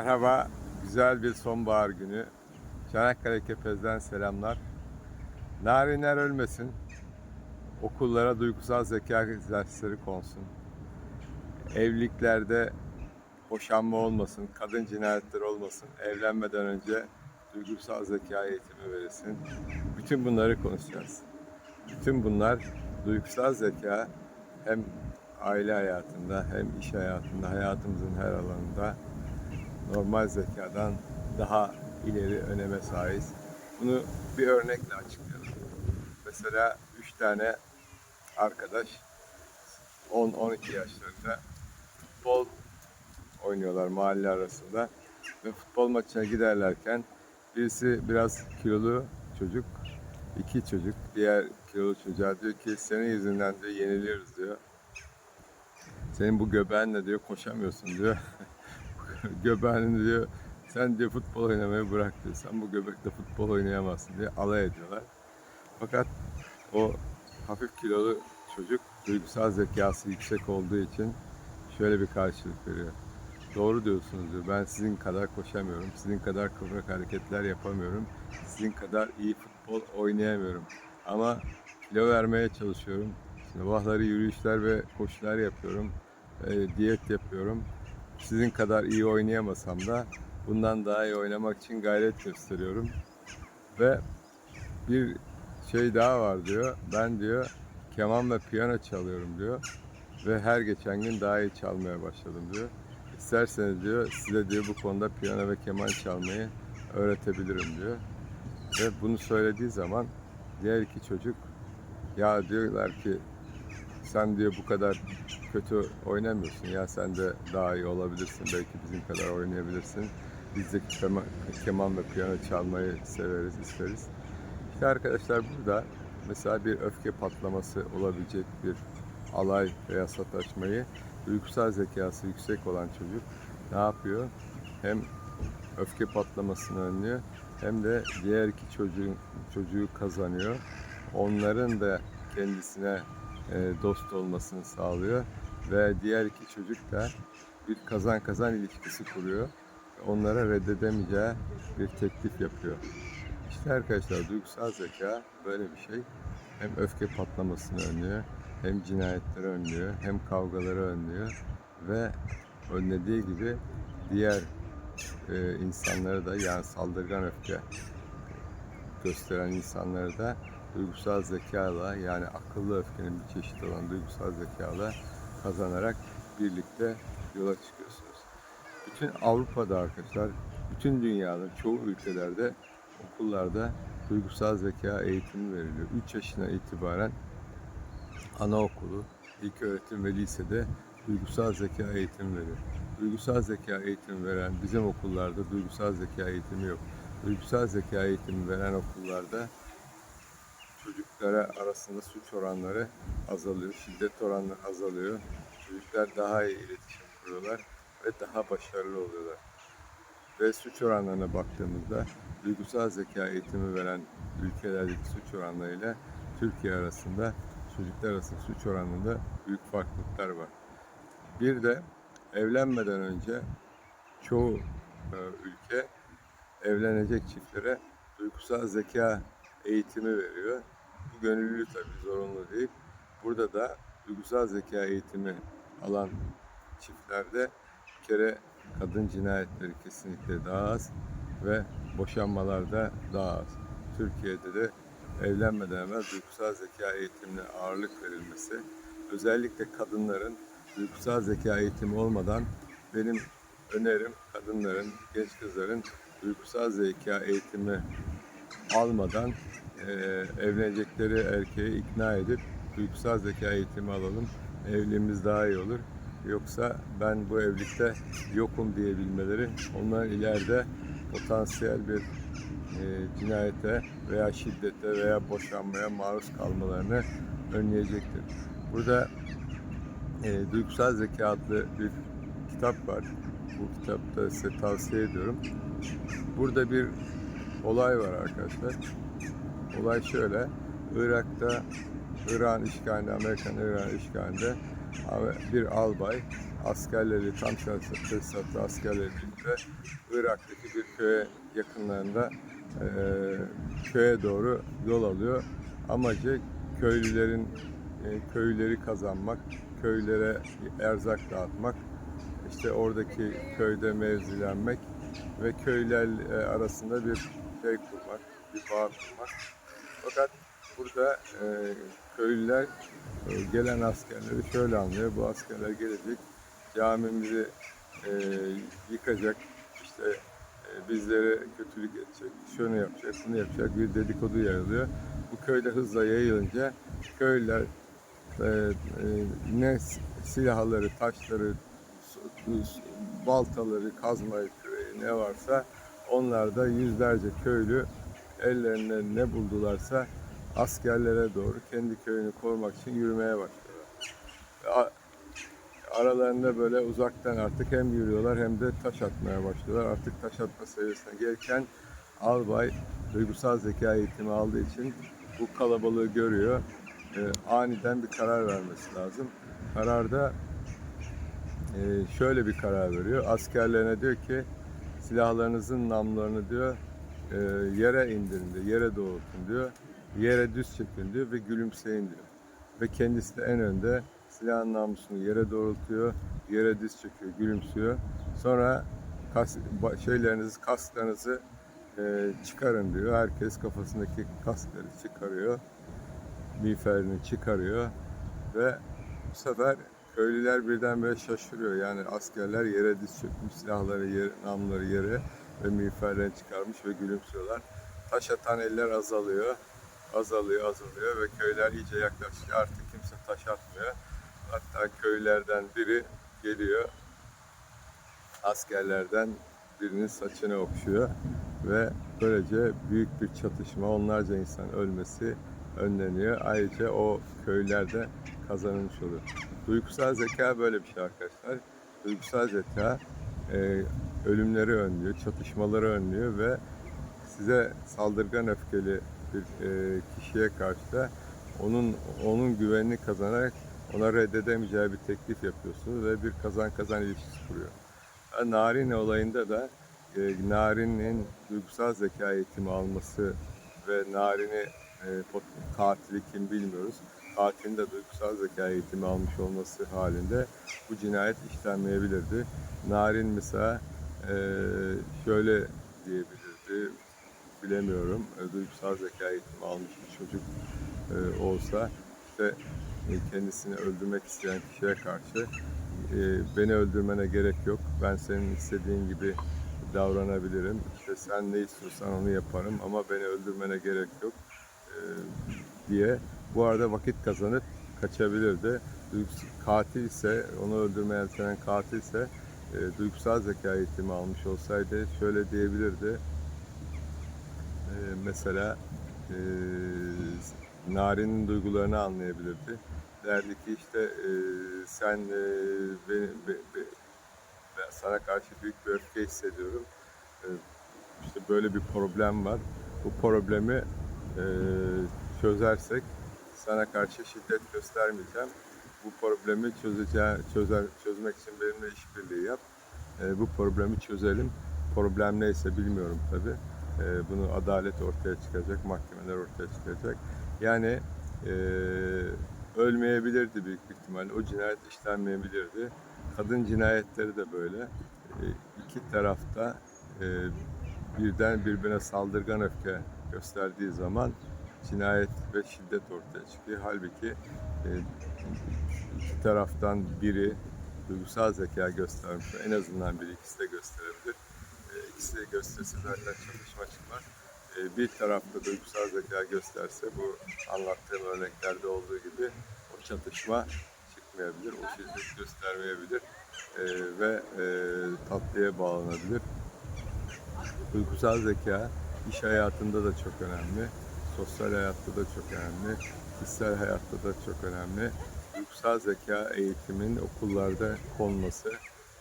Merhaba, güzel bir sonbahar günü. Çanakkale Kepez'den selamlar. Narinler ölmesin. Okullara duygusal zeka dersleri konsun. Evliliklerde boşanma olmasın, kadın cinayetleri olmasın. Evlenmeden önce duygusal zeka eğitimi verilsin. Bütün bunları konuşacağız. Bütün bunlar duygusal zeka hem aile hayatında hem iş hayatında, hayatımızın her alanında normal zekadan daha ileri öneme sahip. Bunu bir örnekle açıklayalım. Mesela üç tane arkadaş 10-12 yaşlarında futbol oynuyorlar mahalle arasında ve futbol maçına giderlerken birisi biraz kilolu çocuk, iki çocuk, diğer kilolu çocuğa diyor ki senin yüzünden diyor yeniliyoruz diyor. Senin bu göbeğinle diyor koşamıyorsun diyor. göbeğini diyor sen diyor futbol oynamayı bırak diyor. Sen bu göbekte futbol oynayamazsın diye alay ediyorlar. Fakat o hafif kilolu çocuk duygusal zekası yüksek olduğu için şöyle bir karşılık veriyor. Doğru diyorsunuz diyor. Ben sizin kadar koşamıyorum. Sizin kadar kıvrak hareketler yapamıyorum. Sizin kadar iyi futbol oynayamıyorum. Ama kilo vermeye çalışıyorum. Sabahları yürüyüşler ve koşular yapıyorum. E, diyet yapıyorum. Sizin kadar iyi oynayamasam da bundan daha iyi oynamak için gayret gösteriyorum. Ve bir şey daha var diyor. Ben diyor keman ve piyano çalıyorum diyor. Ve her geçen gün daha iyi çalmaya başladım diyor. İsterseniz diyor size diyor bu konuda piyano ve keman çalmayı öğretebilirim diyor. Ve bunu söylediği zaman diğer iki çocuk ya diyorlar ki sen diyor bu kadar kötü oynamıyorsun ya sen de daha iyi olabilirsin belki bizim kadar oynayabilirsin. Biz de keman, ve piyano çalmayı severiz, isteriz. İşte arkadaşlar burada mesela bir öfke patlaması olabilecek bir alay veya sataşmayı duygusal zekası yüksek olan çocuk ne yapıyor? Hem öfke patlamasını önlüyor hem de diğer iki çocuğun çocuğu kazanıyor. Onların da kendisine dost olmasını sağlıyor ve diğer iki çocuk da bir kazan kazan ilişkisi kuruyor. Onlara reddedemeyeceği bir teklif yapıyor. İşte arkadaşlar duygusal zeka böyle bir şey. Hem öfke patlamasını önlüyor, hem cinayetleri önlüyor, hem kavgaları önlüyor ve önlediği gibi diğer e, insanları da yani saldırgan öfke gösteren insanları da duygusal zekayla yani akıllı öfkenin bir çeşidi olan duygusal zekayla kazanarak birlikte yola çıkıyorsunuz. Bütün Avrupa'da arkadaşlar, bütün dünyada çoğu ülkelerde okullarda duygusal zeka eğitimi veriliyor. 3 yaşına itibaren anaokulu, ilk öğretim ve lisede duygusal zeka eğitimi veriyor. Duygusal zeka eğitimi veren bizim okullarda duygusal zeka eğitimi yok. Duygusal zeka eğitimi veren okullarda çocuklara arasında suç oranları azalıyor, şiddet oranları azalıyor. Çocuklar daha iyi iletişim kuruyorlar ve daha başarılı oluyorlar. Ve suç oranlarına baktığımızda duygusal zeka eğitimi veren ülkelerdeki suç oranlarıyla Türkiye arasında çocuklar arasında suç oranında büyük farklılıklar var. Bir de evlenmeden önce çoğu e, ülke evlenecek çiftlere duygusal zeka eğitimi veriyor. Bu gönüllü tabii zorunlu değil. Burada da duygusal zeka eğitimi alan çiftlerde bir kere kadın cinayetleri kesinlikle daha az ve boşanmalar da daha az. Türkiye'de de evlenmeden evvel duygusal zeka eğitimine ağırlık verilmesi, özellikle kadınların duygusal zeka eğitimi olmadan benim önerim kadınların, genç kızların duygusal zeka eğitimi almadan e, evlenecekleri erkeği ikna edip duygusal zeka eğitimi alalım. Evliliğimiz daha iyi olur. Yoksa ben bu evlilikte yokum diyebilmeleri onların ileride potansiyel bir e, cinayete veya şiddete veya boşanmaya maruz kalmalarını önleyecektir. Burada e, Duygusal Zeka adlı bir kitap var. Bu kitapta size tavsiye ediyorum. Burada bir olay var arkadaşlar. Olay şöyle. Irak'ta İran işgalinde, Amerikan İran işgalinde bir albay askerleri tam tesisatlı askerleri kilometre Irak'taki bir köye yakınlarında e, köye doğru yol alıyor. Amacı köylülerin e, köyleri kazanmak, köylere erzak dağıtmak, işte oradaki köyde mevzilenmek ve köyler e, arasında bir şey kurmak, bir bağ kurmak. Fakat burada e, köylüler e, gelen askerleri şöyle anlıyor. Bu askerler gelecek, camimizi e, yıkacak, işte e, bizlere kötülük edecek, şunu yapacak, bunu yapacak bir dedikodu yayılıyor. Bu köyde hızla yayılınca köylüler e, e, ne silahları, taşları, baltaları, kazmayı, ne varsa onlar da yüzlerce köylü ellerine ne buldularsa askerlere doğru kendi köyünü korumak için yürümeye başlıyorlar. Aralarında böyle uzaktan artık hem yürüyorlar hem de taş atmaya başlıyorlar. Artık taş atma seviyesine gelirken albay duygusal zeka eğitimi aldığı için bu kalabalığı görüyor. Ee, aniden bir karar vermesi lazım. Kararda e, şöyle bir karar veriyor. Askerlerine diyor ki silahlarınızın namlarını diyor e, yere indirin diyor, yere doğrultun diyor. Yere düz çekin diyor ve gülümseyin diyor. Ve kendisi de en önde silahın namlusunu yere doğrultuyor, yere diz çekiyor, gülümsüyor. Sonra kas, şeylerinizi, kasklarınızı e, çıkarın diyor. Herkes kafasındaki kaskları çıkarıyor. Miğferini çıkarıyor ve bu sefer köylüler birdenbire şaşırıyor. Yani askerler yere diz çökmüş, silahları yere, namları yere ve miğferlerini çıkarmış ve gülümsüyorlar. Taş atan eller azalıyor, azalıyor, azalıyor ve köyler iyice yaklaşıyor. Artık kimse taş atmıyor. Hatta köylerden biri geliyor, askerlerden birinin saçını okşuyor ve böylece büyük bir çatışma, onlarca insan ölmesi önleniyor. Ayrıca o köylerde kazanılmış oluyor. Duygusal zeka böyle bir şey arkadaşlar. Duygusal zeka e, ölümleri önlüyor, çatışmaları önlüyor ve size saldırgan öfkeli bir e, kişiye karşı da onun onun güvenini kazanarak ona reddedemeyeceği bir teklif yapıyorsunuz ve bir kazan kazan ilişkisi kuruyor. Ha, Narin olayında da e, Narin'in duygusal zeka eğitimi alması ve Narin'i e, katili kim bilmiyoruz. Katilin de duygusal zeka eğitimi almış olması halinde bu cinayet işlenmeyebilirdi. Narin mesela e, şöyle diyebilirdi, bilemiyorum. E, duygusal zeka eğitimi almış bir çocuk e, olsa işte e, kendisini öldürmek isteyen kişiye karşı e, beni öldürmene gerek yok. Ben senin istediğin gibi davranabilirim. İşte sen ne istiyorsan onu yaparım ama beni öldürmene gerek yok e, diye bu arada vakit kazanıp kaçabilirdi. Katil ise, onu öldürmeye yeltenen katil ise e, duygusal zeka eğitimi almış olsaydı şöyle diyebilirdi. E, mesela e, Nari'nin duygularını anlayabilirdi. Derdi ki işte e, sen e, beni, be, be- ben sana karşı büyük bir öfke hissediyorum. E, işte böyle bir problem var. Bu problemi e, çözersek sana karşı şiddet göstermeyeceğim. Bu problemi çözeceği, çözer, çözmek için benimle işbirliği yap. E, bu problemi çözelim. Problem neyse bilmiyorum tabi. bunu adalet ortaya çıkacak, mahkemeler ortaya çıkacak. Yani e, ölmeyebilirdi büyük bir ihtimalle. O cinayet işlenmeyebilirdi. Kadın cinayetleri de böyle. E, iki tarafta e, birden birbirine saldırgan öfke gösterdiği zaman cinayet ve şiddet ortaya çıkıyor. Halbuki e, iki taraftan biri duygusal zeka göstermiş. En azından bir ikisi de gösterebilir. E, ikisi de gösterse zaten çatışma çıkmaz. E, bir tarafta duygusal zeka gösterse bu anlattığım örneklerde olduğu gibi o çatışma çıkmayabilir, o şiddet göstermeyebilir e, ve e, tatlıya bağlanabilir. Duygusal zeka iş hayatında da çok önemli, sosyal hayatta da çok önemli, kişisel hayatta da çok önemli. Duygusal zeka eğitimin okullarda konması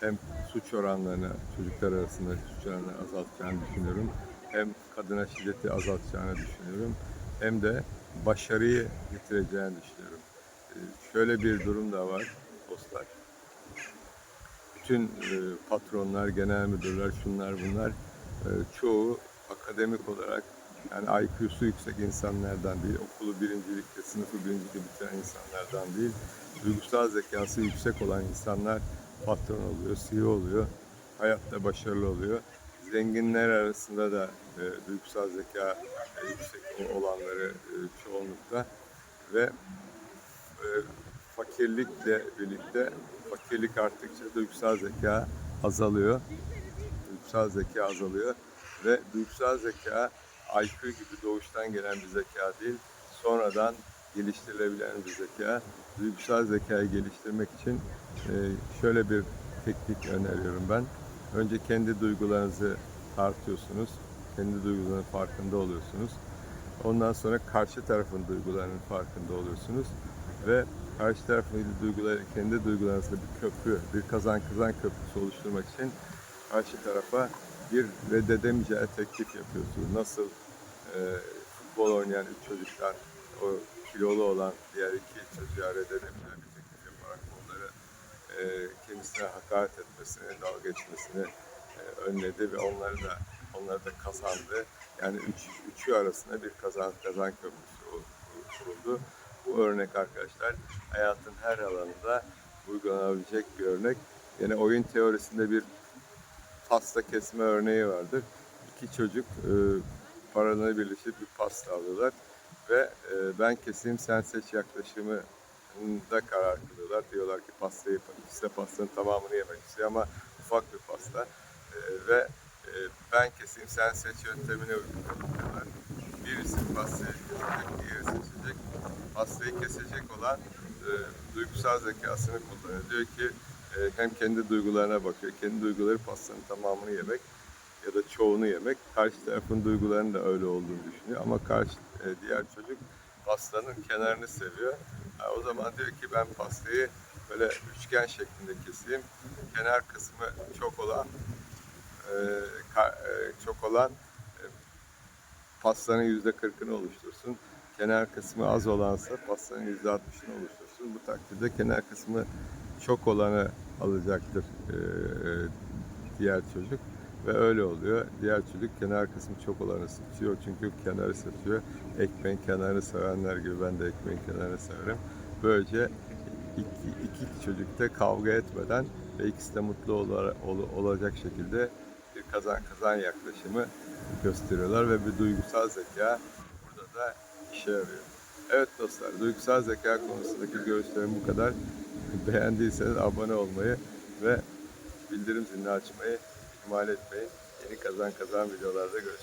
hem suç oranlarını çocuklar arasında suç oranlarını azaltacağını düşünüyorum. Hem kadına şiddeti azaltacağını düşünüyorum. Hem de başarıyı getireceğini düşünüyorum. Ee, Şöyle bir durum da var dostlar. bütün e, patronlar, genel müdürler, şunlar bunlar e, çoğu akademik olarak yani IQ'su yüksek insanlardan değil, okulu birincilikte, sınıfı birincilikte bitiren insanlardan değil, duygusal zekası yüksek olan insanlar patron oluyor, CEO oluyor, hayatta başarılı oluyor. Zenginler arasında da e, duygusal zeka e, yüksek olanları e, çoğunlukla ve e, fakirlikle birlikte fakirlik arttıkça duygusal zeka azalıyor. Duygusal zeka azalıyor ve duygusal zeka IQ gibi doğuştan gelen bir zeka değil, sonradan geliştirilebilen bir zeka. Duygusal zekayı geliştirmek için e, şöyle bir teknik öneriyorum ben. Önce kendi duygularınızı tartıyorsunuz. Kendi duygularının farkında oluyorsunuz. Ondan sonra karşı tarafın duygularının farkında oluyorsunuz. Ve karşı tarafın duyguları, kendi duygularınızla bir köprü, bir kazan kazan köprüsü oluşturmak için karşı tarafa bir reddedemeyeceği teklif yapıyorsunuz. Nasıl e, futbol oynayan üç çocuktan o kilolu olan diğer iki çocuğa reddedemeyeceği bir teklif yaparak onları e, kendisine hakaret etmesini, dalga geçmesini e, önledi ve onları da onları da kazandı. Yani üç, üçü arasında bir kazan kazan köprüsü kuruldu. Bu örnek arkadaşlar hayatın her alanında uygulanabilecek bir örnek. Yine oyun teorisinde bir pasta kesme örneği vardır. İki çocuk e, paralarını birleştirip bir pasta alıyorlar ve e, ben keseyim sen seç yaklaşımı da karar kılıyorlar. Diyorlar ki pastayı, ikisi de pastanın tamamını yemek istiyor ama ufak bir pasta. E, ve e, ben keseyim sen seç yöntemine uyguluyorlar. Birisi pastayı kesecek, diğeri seçecek. Pastayı kesecek olan e, duygusal zekasını kullanıyor. Diyor ki hem kendi duygularına bakıyor. Kendi duyguları pastanın tamamını yemek ya da çoğunu yemek. Karşı tarafın duygularının da öyle olduğunu düşünüyor. Ama karşı e, diğer çocuk pastanın kenarını seviyor. Ha, o zaman diyor ki ben pastayı böyle üçgen şeklinde keseyim. Kenar kısmı çok olan e, e, çok olan pastanın yüzde kırkını oluştursun. Kenar kısmı az olansa pastanın yüzde altmışını oluştursun. Bu takdirde kenar kısmı çok olanı alacaktır e, diğer çocuk. Ve öyle oluyor. Diğer çocuk kenar kısmı çok olanı seçiyor. Çünkü kenarı seçiyor. Ekmeğin kenarını sevenler gibi ben de ekmeğin kenarını severim. Böylece iki, iki çocuk da kavga etmeden ve ikisi de mutlu ola- ol- olacak şekilde bir kazan kazan yaklaşımı gösteriyorlar ve bir duygusal zeka burada da işe yarıyor. Evet dostlar, duygusal zeka konusundaki görüşlerim bu kadar. Beğendiyseniz abone olmayı ve bildirim zilini açmayı ihmal etmeyin. Yeni kazan kazan videolarda görüşmek